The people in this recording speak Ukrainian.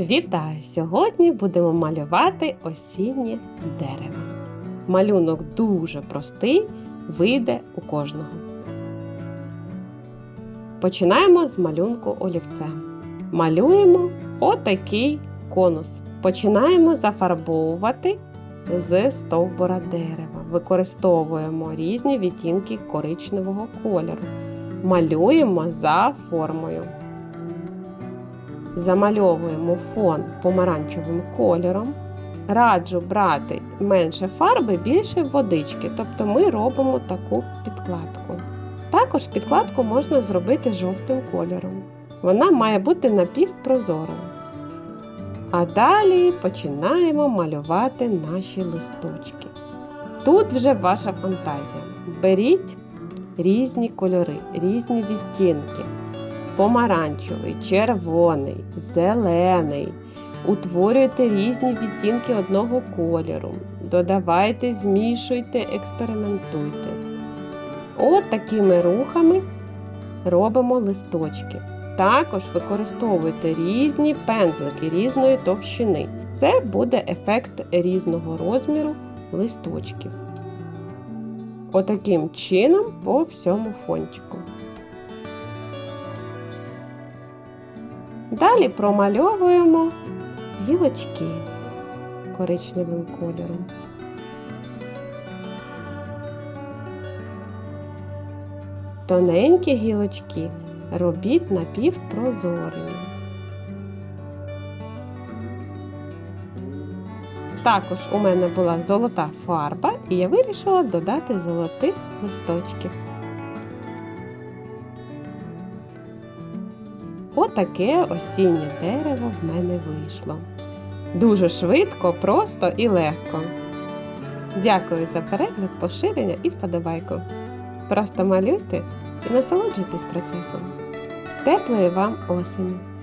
Вітаю! Сьогодні будемо малювати осіннє дерево. Малюнок дуже простий, вийде у кожного. Починаємо з малюнку олівцем. Малюємо отакий конус. Починаємо зафарбовувати з стовбура дерева. Використовуємо різні відтінки коричневого кольору. Малюємо за формою. Замальовуємо фон помаранчевим кольором. Раджу брати менше фарби, більше водички, тобто ми робимо таку підкладку. Також підкладку можна зробити жовтим кольором. Вона має бути напівпрозорою. А далі починаємо малювати наші листочки. Тут вже ваша фантазія. Беріть різні кольори, різні відтінки помаранчевий, червоний, зелений. Утворюйте різні відтінки одного кольору. Додавайте, змішуйте, експериментуйте. От такими рухами робимо листочки. Також використовуйте різні пензлики різної товщини. Це буде ефект різного розміру листочків. Отаким чином по всьому фончику. Далі промальовуємо гілочки коричневим кольором. Тоненькі гілочки робіть напівпрозорими. Також у мене була золота фарба, і я вирішила додати золотих листочків. Отаке осіннє дерево в мене вийшло. Дуже швидко, просто і легко. Дякую за перегляд, поширення і вподобайку. Просто малюйте і насолоджуйтесь процесом. Теплої вам осені!